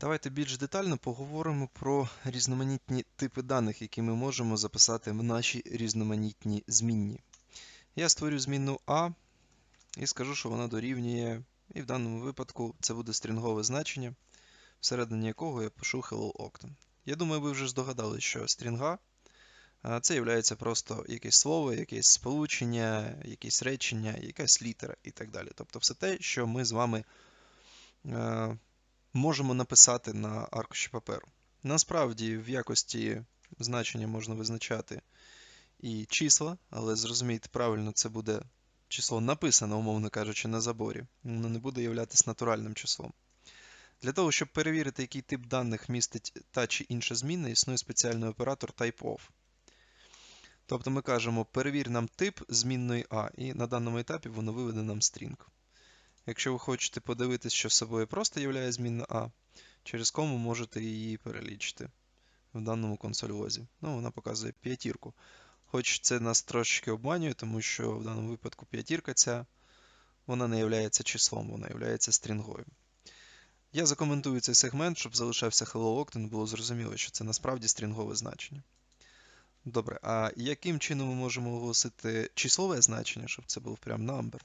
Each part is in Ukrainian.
Давайте більш детально поговоримо про різноманітні типи даних, які ми можемо записати в наші різноманітні змінні. Я створю змінну А і скажу, що вона дорівнює, і в даному випадку це буде стрінгове значення, всередині якого я пишу hello octane. Я думаю, ви вже здогадались, що стрінга це є просто якесь слово, якесь сполучення, якесь речення, якась літера і так далі. Тобто все те, що ми з вами можемо написати на аркуші паперу. Насправді, в якості значення можна визначати і числа, але зрозумійте правильно, це буде число написане, умовно кажучи, на заборі. Воно не буде являтися натуральним числом. Для того, щоб перевірити, який тип даних містить та чи інша змінна, існує спеціальний оператор typeof. Тобто ми кажемо, перевір нам тип змінної А, і на даному етапі воно виведе нам string. Якщо ви хочете подивитись, що собою просто являє змінна А, через кому можете її перелічити в даному консольвозі. Ну, вона показує п'ятірку. Хоч це нас трошечки обманює, тому що в даному випадку п'ятірка ця, вона не є числом, вона є стрінгою. Я закоментую цей сегмент, щоб залишався Hello Octane, було зрозуміло, що це насправді стрінгове значення. Добре, а яким чином ми можемо оголосити числове значення, щоб це був прям number?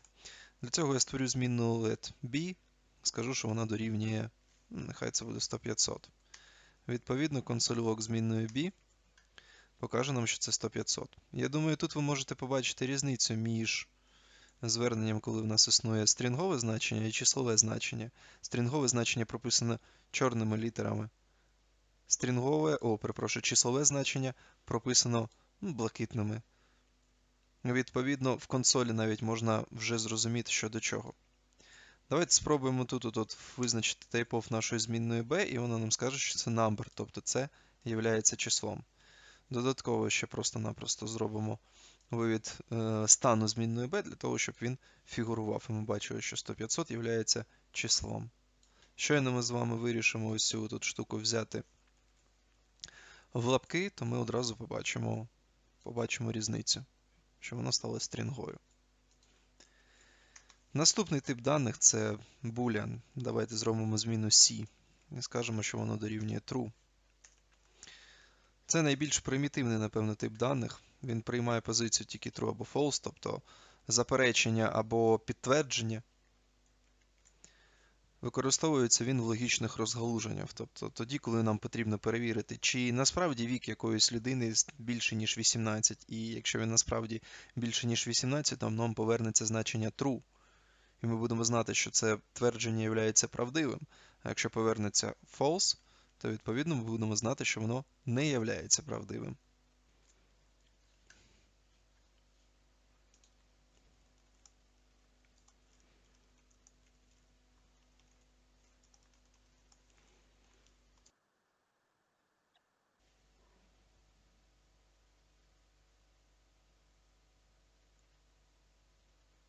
Для цього я створю змінну let b, скажу, що вона дорівнює, нехай це буде 100-500. Відповідно, консольвок змінною b покаже нам, що це 100-500. Я думаю, тут ви можете побачити різницю між зверненням, коли в нас існує стрінгове значення і числове значення. Стрінгове значення прописане чорними літерами. Стрінгове, о, перепрошую, числове значення прописано ну, блакитними. Відповідно, в консолі навіть можна вже зрозуміти, що до чого. Давайте спробуємо тут от, от визначити typeof нашої змінної b, і вона нам скаже, що це number, тобто це є числом. Додатково ще просто-напросто зробимо вивід е, стану змінної b для того, щоб він фігурував. І ми бачили, що 100-500 є числом. Щойно ми з вами вирішимо ось цю тут штуку взяти в лапки, то ми одразу побачимо, побачимо різницю що воно стало стрінгою. Наступний тип даних це boolean. Давайте зробимо зміну C і скажемо, що воно дорівнює true. Це найбільш примітивний, напевно, тип даних. Він приймає позицію тільки true або false, тобто заперечення або підтвердження. Використовується він в логічних розгалуженнях, тобто тоді, коли нам потрібно перевірити, чи насправді вік якоїсь людини більше, ніж 18, і якщо він насправді більше, ніж 18, то нам повернеться значення true. І ми будемо знати, що це твердження є правдивим. А якщо повернеться false, то відповідно ми будемо знати, що воно не є правдивим.